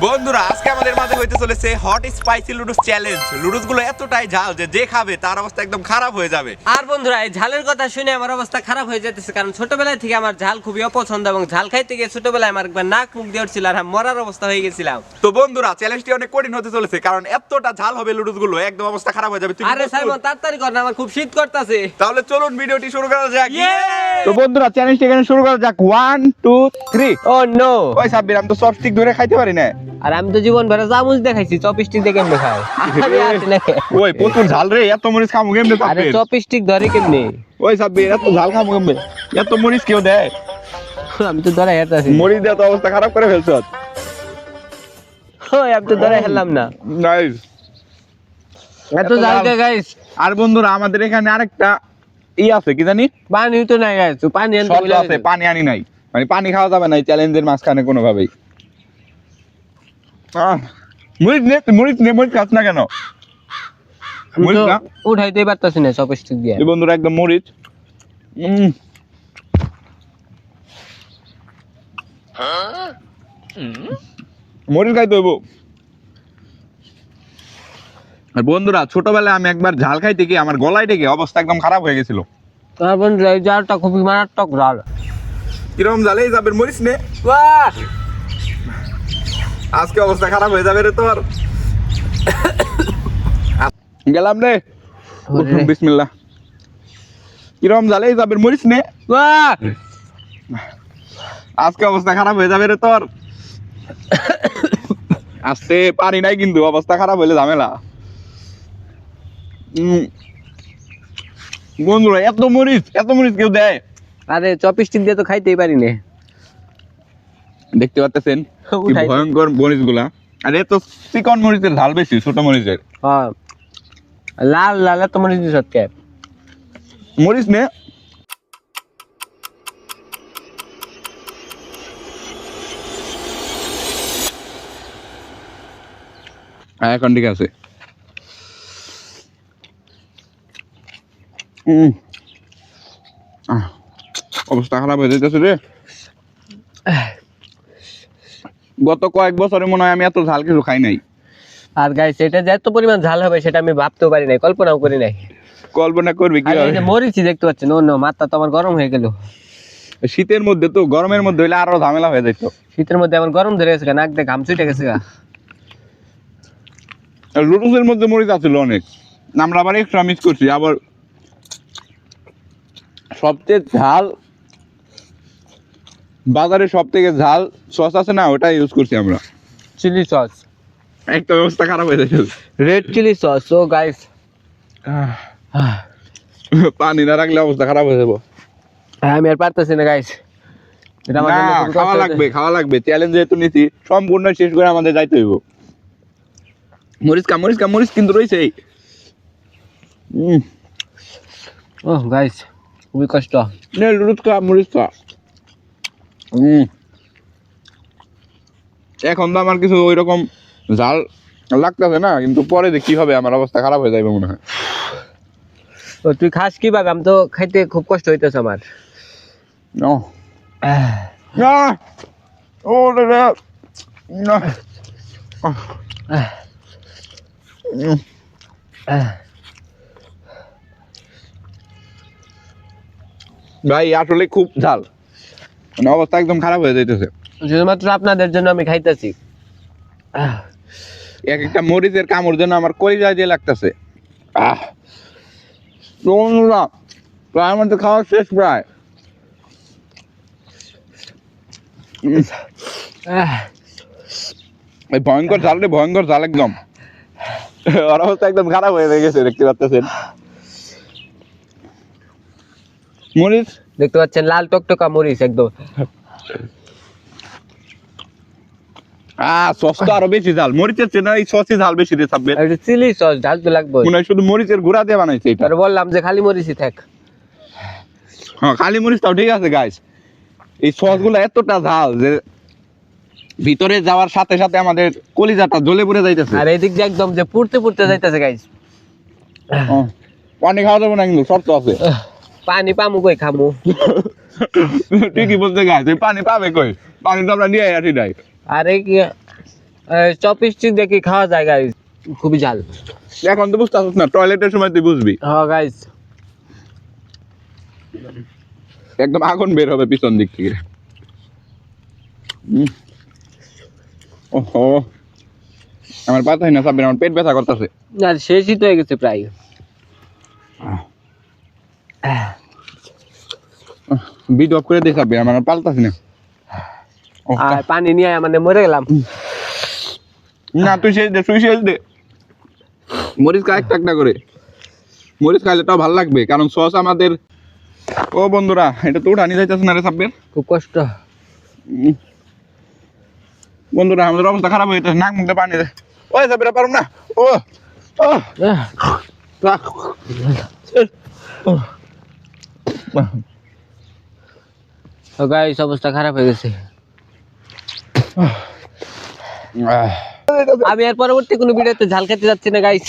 বন্ধুরা আজকে আমাদের মাঝে হইতে চলেছে হট স্পাইসি লুডুস চ্যালেঞ্জ লুডুসগুলো এতটাই ঝাল যে যে খাবে তার অবস্থা একদম খারাপ হয়ে যাবে। আর বন্ধুরা এই ঝালের কথা শুনে আমার অবস্থা খারাপ হয়ে যেতেছে কারণ ছোটবেলায় থেকে আমার ঝাল খুবই অপছন্দ এবং ঝাল খাইতে গিয়ে ছোটবেলায় আমার একবার নাক মুখ দিয়ে উঠছিল আর মরার অবস্থা হয়ে গেছিলাম। তো বন্ধুরা চ্যালেঞ্জটি অনেক কঠিন হতে চলেছে কারণ এতটা ঝাল হবে লুডুসগুলো একদম অবস্থা খারাপ হয়ে যাবে। তুমি আরে? সাইমন তাড়াতাড়ি কর না আমার খুব শীত করতেছে। তাহলে চলুন ভিডিওটি শুরু করা যাক। তো বন্ধুরা চ্যালেঞ্জটি এখানে শুরু করা যাক। One two three oh no ওই সাব্বির আমি তো চপস্টিক ধরে খাইতে পারি না। আর আমি তো জীবন ভরে চামচ দেখাইছি চপস্টিক দিয়ে কেমনে কে? ওই প্রচুর ঝাল রে এত মরিচ খামু কেমনে আরে চপস্টিক ধরে কেমনে? ওই সাব্বির এত ঝাল খামু কেমনে? এত মরিচ কেউ দেয়? আমি তো ধরে হেঁটাছি মরিচ দিয়ে তো অবস্থা খারাপ করে ফেলছ। ওই আমি তো ধরে হেলাম না। নাইস এত ঝাল কে গাইস আর বন্ধুরা আমাদের এখানে আরেকটা ই আছে কি জানি? পানি তো নাই গাইস পানি আনতে আছে পানি আনি নাই। মানে পানি খাওয়া যাবে না এই চ্যালেঞ্জের মাঝখানে কোনোভাবেই। মরিচ নে মরিচ নে মরিচ খাস না কেন? মরিচ না? উঠাইতেই পারতাছি না চপস্টিক দিয়ে। এই বন্ধুরা একদম মরিচ উম। মরিচ খাইতে হইব। বন্ধুরা ছোটবেলায় আমি একবার ঝাল খাইতে গিয়ে আমার গলায় ডেকে অবস্থা একদম খারাপ হয়ে গেছিল। বন্ধু এই জালটা খুবই মারাত্মক জাল কীরকম জালে যাবে মরিস নে। আজকে অবস্থা খারাপ হয়ে যাবে রে তোর। গেলাম রে। ওরে। বিসমিল্লাহ। কিরম জালে যাবে মরিচ নে। আজকে অবস্থা খারাপ হয়ে যাবে রে তোর। আসতে পারি নাই কিন্তু অবস্থা খারাপ হইলে ঝামেলা। উম। বন্ধুরা এত মরিচ এত মরিচ কেউ দেয়। আরে চপস্টিক দিয়ে তো খাইতেই পারি না। দেখতে পাচ্ছেন কি ভয়ঙ্কর মরিচগুলা আর এত চিকন মরিচের ঝাল বেশি ছোট মরিচের। হ্যাঁ। লাল লাল মনে দিস কে মরিচ নে। হ্যাঁ এখন ঠিক আছে। উম। অবস্থা খারাপ হয়ে যেতেছে রে। গত কয়েক বছরে মনে হয় আমি এত ঝাল কিছু খাই নাই। আর গাইস এটা যে এত পরিমাণ ঝাল হবে সেটা আমি ভাবতেও পারি নাই কল্পনাও করি নাই। কল্পনা করবি কি এই মরিচি দেখতে পাচ্ছেন ও নো মাথা তো আমার গরম হয়ে গেল। শীতের মধ্যে তো গরমের মধ্যে হইলে আরও ঝামেলা হয়ে যেত শীতের মধ্যে আমার গরম ধরে গেছে নাক দিয়ে ঘাম ছুটে গেছে গা। লুটুসের মধ্যে মরিচ আছিল অনেক। আমরা আবার এক্সট্রা মিস করছি আবার সবচেয়ে ঝাল বাজারে সব থেকে ঝাল সস আছে না ওটা ইউজ করছি আমরা। Chilli sauce. একটা ব্যবস্থা খারাপ হয়ে যাচ্ছে। রেড চিলি সস ও গাইস পানি না রাখলে অবস্থা খারাপ হয়ে যাব। আমি আর পারতেছি না গাইস খাওয়া লাগবে খাওয়া লাগবে। চ্যালেঞ্জ যেহেতু নিছি সম্পূর্ণ শেষ করে আমাদের যাইতে হইব। মরিচ কা মরিচ কা মরিচ কিন্তু রয়েছে। ও গাইস খুবই কষ্ট। নে মরিচ খা। হুম এখন তো আমার কিছু ওই রকম ঝাল লাগতেছে না কিন্তু পরে যে কি হবে আমার অবস্থা খারাপ হয়ে যাবে মনে হয়। তো তুই খাস কীভাবে? আমি তো খাইতে খুব কষ্ট হইতেছে আমার। ও। ও না। ভাই আসলে খুব ঝাল। মানে অবস্থা একদম খারাপ হয়ে যাইতেছে। শুধুমাত্র আপনাদের জন্য আমি খাইতেছি। এক একটা মরিচের কামড় যেন আমার কলিজা দিয়ে লাগতেছে। আহ। প্রায় তো খাওয়া শেষ প্রায়। এই ভয়ঙ্কর ঝাল রে ভয়ঙ্কর ঝাল একদম। ওর অবস্থা একদম খারাপ হয়ে গেছে দেখতে পাচ্ছেন। মরিচ? দেখতে পাচ্ছেন লাল টকটকা মরিচ একদম। সস তো আরও বেশি ঝাল। মরিচের চেয়ে এই সসই ঝাল বেশি রে সাব্বে চিলি সস ঝাল তো লাগবে মনে হয় শুধু মরিচের গুঁড়া দিয়ে বানাইছে এটা। আর বললাম যে খালি মরিচই থাক। হ্যাঁ খালি ঠিক আছে গাইস এই সসগুলো এতটা ঝাল যে ভিতরে যাওয়ার সাথে সাথে আমাদের কলিজাটা জ্বলে পড়ে যাইতেছে। আর এদিক দিয়ে একদম যে পুড়তে পুড়তে যাইতেছে গাইস। পানি খাওয়া যাবে না কিন্তু শর্ত আছে। পানি পামু কই খামু। ঠিকই বলতে এই পানি পাবে কই? পানি তো আমরা নিয়ে আসি নাই আরে কি চপস্টিক দেখি খাওয়া যায় গাইস খুবই ঝাল এখন তো বুঝতে পারছিস না টয়লেটের সময় তুই বুঝবি। হ্যাঁ গাইস একদম আগুন বের হবে পিছন দিক থেকে। ওহো। আমার পাতাই না সাবির আমার পেট ব্যথা করতেছে। আর শেষই তো হয়ে গেছে প্রায়। বিট অফ করে সাবির আমার পাল্টাছি না। আর পানি নিয়ে মানে মরে গেলাম। না তুই শেষ দে তুই শেষ দে। মরিচ খা একটা একটা করে। মরিচ খাইলে তাও ভালো লাগবে কারণ সস আমাদের ও বন্ধুরা এটা তো উঠানি যাইতেছে না রে সাব্বির? খুব কষ্ট। বন্ধুরা আমাদের অবস্থা খারাপ হয়ে যেতেছে নাক মুখে পানি ওই সাব্বির পারুম না। ও ও। রাখ। গাইস অবস্থা খারাপ হয়ে গেছে আমি আর পরবর্তী কোনো ভিডিওতে ঝাল খেতে যাচ্ছি না গাইস